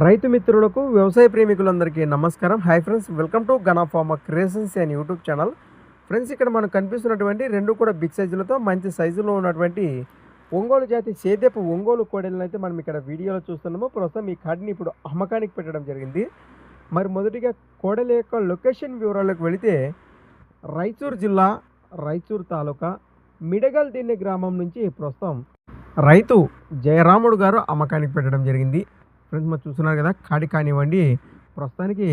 రైతు మిత్రులకు వ్యవసాయ ప్రేమికులందరికీ నమస్కారం. Hi friends welcome to Gana pharma creations and YouTube channel friends ఇక్కడ మనకు కనిపిస్తున్నటువంటి రెండు కూడా బిగ్ సైజులతో మంచి సైజులో ఉన్నటువంటి ఒంగోలు జాతి సేద్యపు ఒంగోలు కోడెలను అయితే మనం ఇక్కడ వీడియోలో చూస్తున్నాము. ప్రస్తుతం ఈ కాడిని ఇప్పుడు అమ్మకానికి పెట్టడం జరిగింది. మరి మొదటిగా కోడెల యొక్క లొకేషన్ వివరాలకు వెళితే రాయచూరు జిల్లా రాయచూరు తాలూకా మిడగల్ దిన్నె గ్రామం నుంచి ప్రస్తుతం రైతు జయరాముడు గారు అమ్మకానికి పెట్టడం జరిగింది. ఫ్రెండ్స్ మరి చూస్తున్నారు కదా కాడి కానివ్వండి. ప్రస్తుతానికి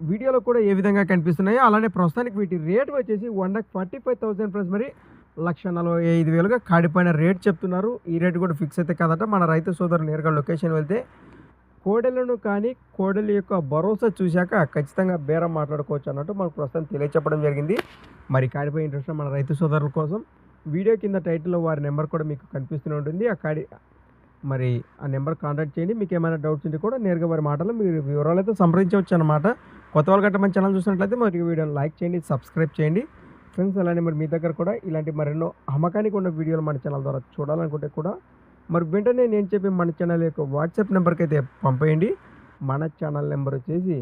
వీడియోలో కూడా ఏ విధంగా కనిపిస్తున్నాయో అలానే ప్రస్తుతానికి వీటి రేట్ వచ్చేసి one lakh forty five thousand plus మరి లక్ష నలభై ఐదు వేలుగా కాడిపైన రేట్ చెప్తున్నారు. ఈ రేట్ కూడా ఫిక్స్ అయితే కదట. మన రైతు సోదరులు నేరుగా లొకేషన్ వెళ్తే కోడెలను కానీ కోడెల యొక్క భరోసా చూశాక ఖచ్చితంగా బేరం మాట్లాడుకోవచ్చు అన్నట్టు మనకు ప్రస్తుతం తెలియచెప్పడం జరిగింది. మరి కాడిపై ఇంట్రెస్ట్ మన రైతు సోదరుల కోసం వీడియో కింద టైటిల్లో వారి నెంబర్ కూడా మీకు కనిపిస్తూనే ఉంటుంది. ఆ కాడి మరి ఆ నెంబర్ కాంటాక్ట్ చేయండి. మీకు ఏమైనా డౌట్స్ ఉంటే కూడా నేరుగా వారి మాటలు మీరు వివరాలు అయితే సంప్రదించవచ్చు అనమాట కొత్త వాళ్ళు గట్ట మన ఛానల్ చూసినట్లయితే మరి వీడియోని లైక్ చేయండి సబ్స్క్రైబ్ చేయండి. ఫ్రెండ్స్ అలానే మరి మీ దగ్గర కూడా ఇలాంటి మరెన్నో అమ్మకానికి ఉన్న వీడియోలు మన ఛానల్ ద్వారా చూడాలనుకుంటే కూడా మరి వెంటనే నేను చెప్పి మన ఛానల్ యొక్క వాట్సాప్ నెంబర్కి అయితే పంపేయండి. మన ఛానల్ నెంబర్ వచ్చేసి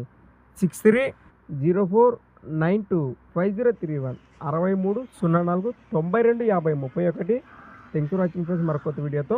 six three zero four nine two five zero three one అరవై మూడు సున్నా నాలుగు తొంభై రెండు యాభై ముప్పై ఒకటి. Thank you watching friends. మరొక వీడియోతో